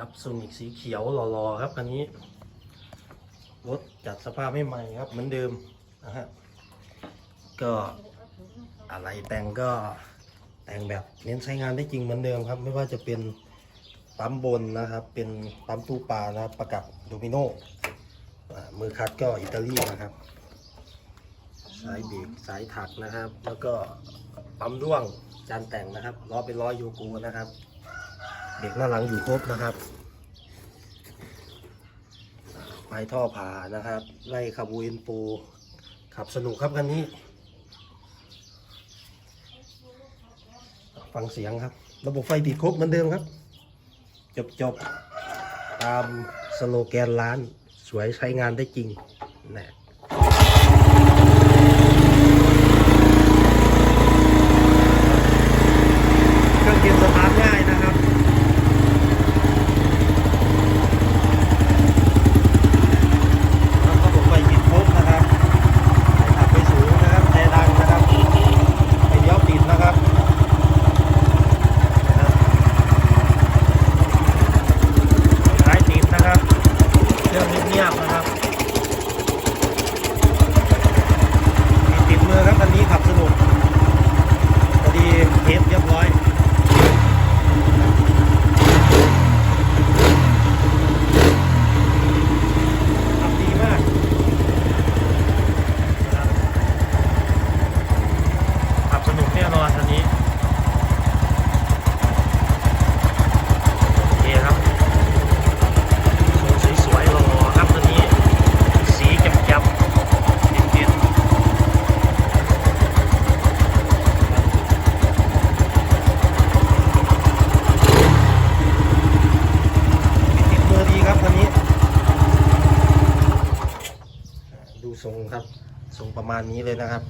ครับซูนิกสีเขียวหล่อๆครับคันนี้รถจัดสภาพไม่ใหม่ครับ เหมือนเดิมนะฮะก็อะไรแต่งก็แต่งแบบเน้นใช้งานได้จริงเหมือนเดิมครับ ไม่ว่าจะเป็นปั๊มบนนะครับ เป็นปั๊มตู้ปลานะครับ ประกับโดมิโน่มือคัดก็อิตาลีนะครับ สายเบรกสายถักนะครับ แล้วก็ปั๊มร่วงจานแต่งนะครับล้อเป็นล้อยูกูนะครับ เบรกหน้าหลังอยู่ครบนะครับไฟท่อผ่านะครับ ไล่คาบูอินปู ขับสนุกครับคันนี้ ฟังเสียงครับ ระบบไฟติดครบเหมือนเดิมครับ จบจบๆตามสโลแกนร้าน สวยใช้งานได้จริงนะ เครื่องยนต์สตาร์ทง่ายนะครับ แล้วก็ผมไปติดครบนะครับขับไปสูงนะครับแตดังนะครับไปเลี้ยวติดนะครับท้ายติดนะครับเครื่องเงียบๆนะครับมีติดมือครับคันนี้ขับสนุก พอดีเทสเรียบร้อย ทำดีมากนะครับขับสนุกแน่นอนคันนี้ โอเคครับโซนสวยๆรอๆครับคันนี้ สีแจ่มๆเย็นๆ ติดมือดีครับคันนี้ ดู ทรงครับทรงประมาณนี้เลยนะครับ